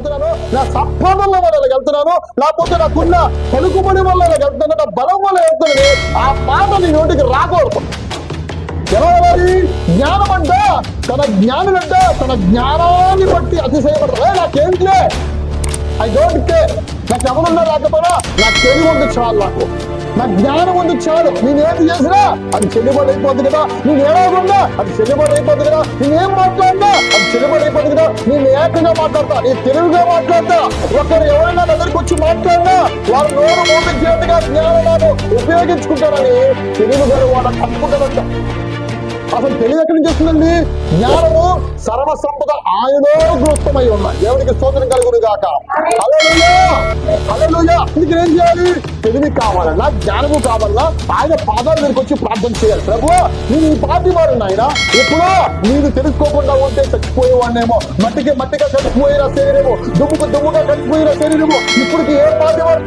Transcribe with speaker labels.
Speaker 1: వెళ్తున్నాను. నా సంపాదనల వల్ల వెళ్తున్నాను. లేకపోతే నాకున్న పలుకుబడి వల్ల వెళ్తున్నాను. నా బలం వల్ల వెళ్తున్నాను. ఆ మాట నీ నోటికి రాకూడదు. ఎలా జ్ఞానం అంటే తన జ్ఞానం అంటే తన జ్ఞానాన్ని బట్టి అతిశయపడతారు "ఏ, నాకేంటిలే ఐ డోంట్ కేర్ నాకు ఎవరున్నా రాకపోయినా నాకు తెలివి ఉంది చాలు నాకు. నా జ్ఞానం ఉంది చాలు. నేనేం చేసినా అది చెల్లుబాటు అయిపోద్ది కదా. నేను ఏడాగున్నా అది చెల్లుబాటు అయిపోద్ది కదా. నేనేం మాట్లాడినా అది చెల్లుబాటు అయిపోద్ది కదా. నేను ఏకంగా మాట్లాడతా. నేను తెలివిగా మాట్లాడతా. ఒకరు ఎవరైనా దగ్గరికి వచ్చి మాట్లాడినా వారు నోరు మోపించేట్టుగా జ్ఞానాలను ఉపయోగించుకుంటారని తెలుగు గారు వాళ్ళ కట్టుకుంటారంట అసలు తెలివి ఎక్కడి నుంచి వస్తుందండి? జ్ఞానము సర్వ సంపద ఆయనలో గృప్తమై ఉన్నాయి. దేవునికి స్తోత్రం కలుగును గాక అందుకే ఏం చేయాలి? తెలివి కావాలన్నా జ్ఞానము కావాలన్నా ఆయన పాదాల దగ్గరికి వచ్చి ప్రార్థన చేయాలి. ప్రభు నేను ఈ పార్టీ వారు ఆయన ఎప్పుడో నేను తెలుసుకోకుండా ఉంటే చచ్చిపోయేవాడినేమో. మట్టికి మట్టిగా కలిసిపోయిన శరీరము దుమ్ముకు దుమ్ముగా కలిసిపోయిన శరీరము. ఇప్పటికి ఏ పార్టీ వారు